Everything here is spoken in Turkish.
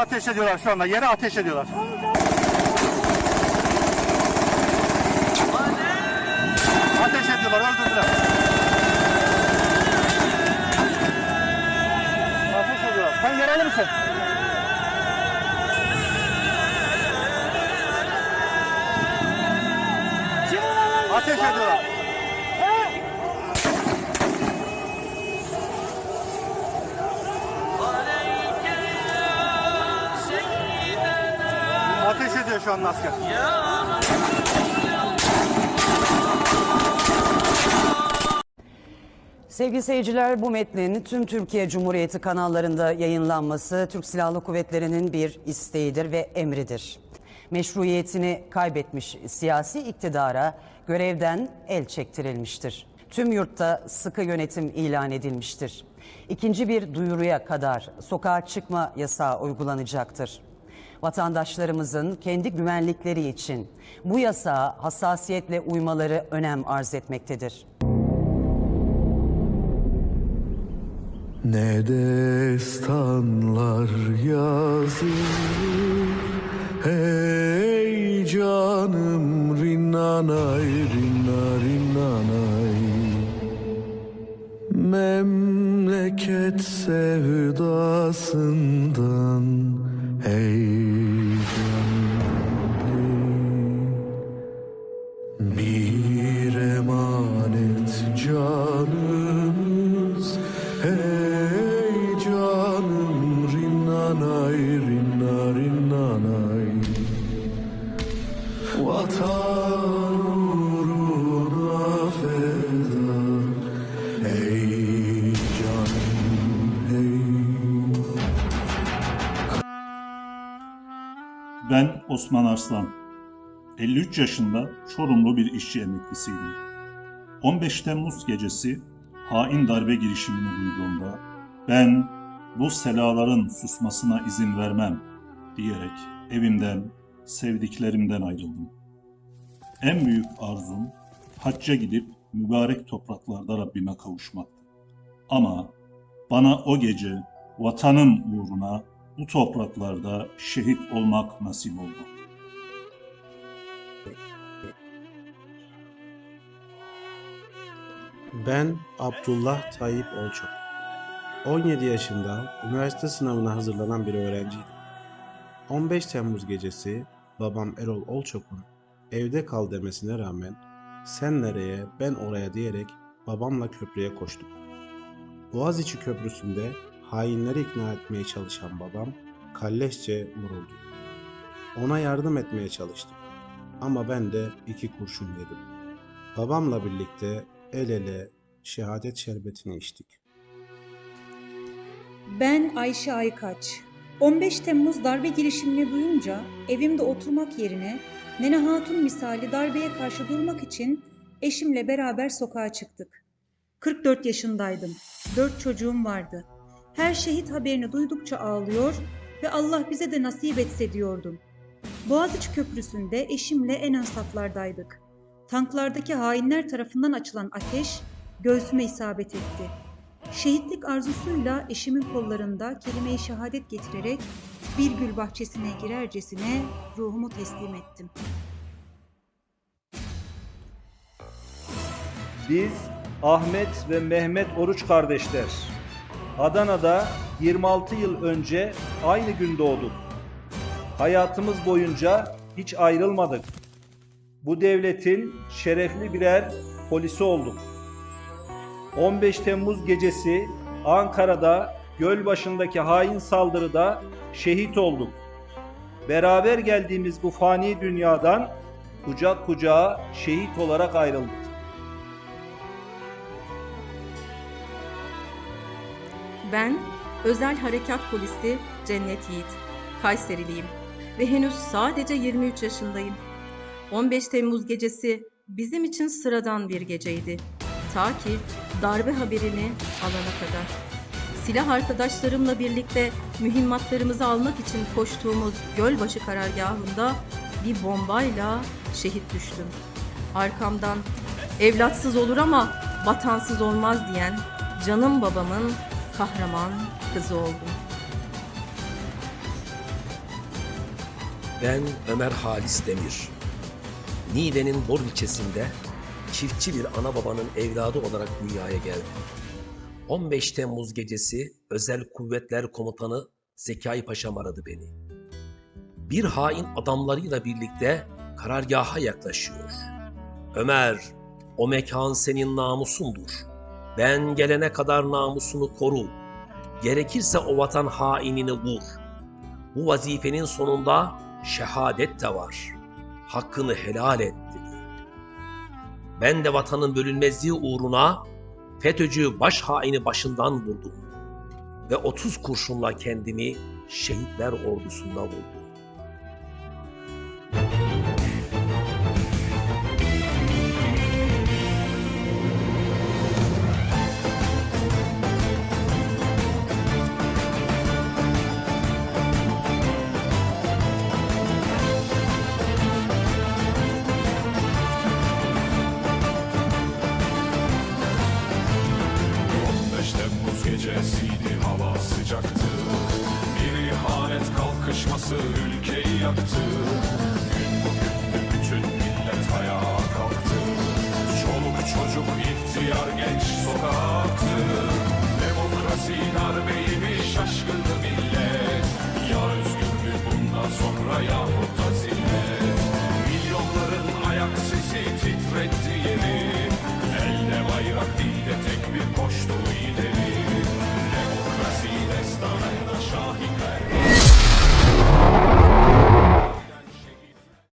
Ateş ediyorlar şu anda. Yere ateş ediyorlar. Ateş ediyorlar. Öldürdüler. Ateş ediyorlar. Sen yaralı mısın? Ateş ediyorlar. Ediyor şu an asker. Sevgili seyirciler bu metnin tüm Türkiye Cumhuriyeti kanallarında yayınlanması Türk Silahlı Kuvvetleri'nin bir isteğidir ve emridir. Meşruiyetini kaybetmiş siyasi iktidara görevden el çektirilmiştir. Tüm yurtta sıkı yönetim ilan edilmiştir. İkinci bir duyuruya kadar sokağa çıkma yasağı uygulanacaktır. Vatandaşlarımızın kendi güvenlikleri için bu yasağa hassasiyetle uymaları önem arz etmektedir. Ne destanlar yazılır Hey canım rinnanay rinna Memleket sevdasından Hey Ben Osman Arslan. 53 yaşında Çorumlu bir işçi emeklisiydim. 15 Temmuz gecesi hain darbe girişimini duyduğumda ben bu selaların susmasına izin vermem diyerek evimden, sevdiklerimden ayrıldım. En büyük arzum hacca gidip mübarek topraklarda Rabbime kavuşmaktı. Ama bana o gece vatanım uğruna bu topraklarda şehit olmak nasip oldu. Ben Abdullah Tayyip Olçok. 17 yaşında üniversite sınavına hazırlanan bir öğrenciydim. 15 Temmuz gecesi babam Erol Olçok'un evde kal demesine rağmen sen nereye ben oraya diyerek babamla köprüye koştum. Boğaziçi Köprüsü'nde hainleri ikna etmeye çalışan babam kalleşçe vuruldu. Ona yardım etmeye çalıştım. Ama ben de iki kurşun yedim. Babamla birlikte el ele şehadet şerbetini içtik. Ben Ayşe Aykaç. 15 Temmuz darbe girişimini duyunca evimde oturmak yerine Nene Hatun misali darbeye karşı durmak için eşimle beraber sokağa çıktık. 44 yaşındaydım. 4 çocuğum vardı. Her şehit haberini duydukça ağlıyor ve Allah bize de nasip etse diyordum. Boğaziçi Köprüsü'nde eşimle en ön saflardaydık. Tanklardaki hainler tarafından açılan ateş göğsüme isabet etti. Şehitlik arzusuyla eşimin kollarında kelime-i şehadet getirerek bir gül bahçesine girercesine ruhumu teslim ettim. Biz Ahmet ve Mehmet Oruç kardeşler. Adana'da 26 yıl önce aynı gün doğduk. Hayatımız boyunca hiç ayrılmadık. Bu devletin şerefli birer polisi olduk. 15 Temmuz gecesi Ankara'da Gölbaşı'ndaki hain saldırıda şehit olduk. Beraber geldiğimiz bu fani dünyadan kucak kucağa şehit olarak ayrıldık. Ben Özel Harekat Polisi Cennet Yiğit. Kayseriliyim ve henüz sadece 23 yaşındayım. 15 Temmuz gecesi bizim için sıradan bir geceydi. Ta ki darbe haberini alana kadar. Silah arkadaşlarımla birlikte mühimmatlarımızı almak için koştuğumuz Gölbaşı karargahında bir bombayla şehit düştüm. Arkamdan evlatsız olur ama vatansız olmaz diyen canım babamın kahraman kızı oldum. Ben Ömer Halis Demir. Niğde'nin Bor ilçesinde çiftçi bir ana babanın evladı olarak dünyaya geldim. 15 Temmuz gecesi Özel Kuvvetler Komutanı Zekai Paşam aradı beni. Bir hain adamlarıyla birlikte karargaha yaklaşıyor. Ömer, o mekan senin namusundur. Ben gelene kadar namusunu koru. Gerekirse o vatan hainini vur. Bu vazifenin sonunda şehadet de var. Hakkını helal et dedi. Ben de vatanın bölünmezliği uğruna FETÖ'cü baş haini başından vurdum. Ve 30 kurşunla kendimi şehitler ordusunda buldum. Hava sıcaktı Bir ihanet kalkışması ülkeyi yaktı. Gün bugündü bütün millet ayağa kalktı. Çoluk çocuk ihtiyar genç sokaktı Demokrasi darbeymiş şaşkındı millet. Ya özgürlük bundan sonra ya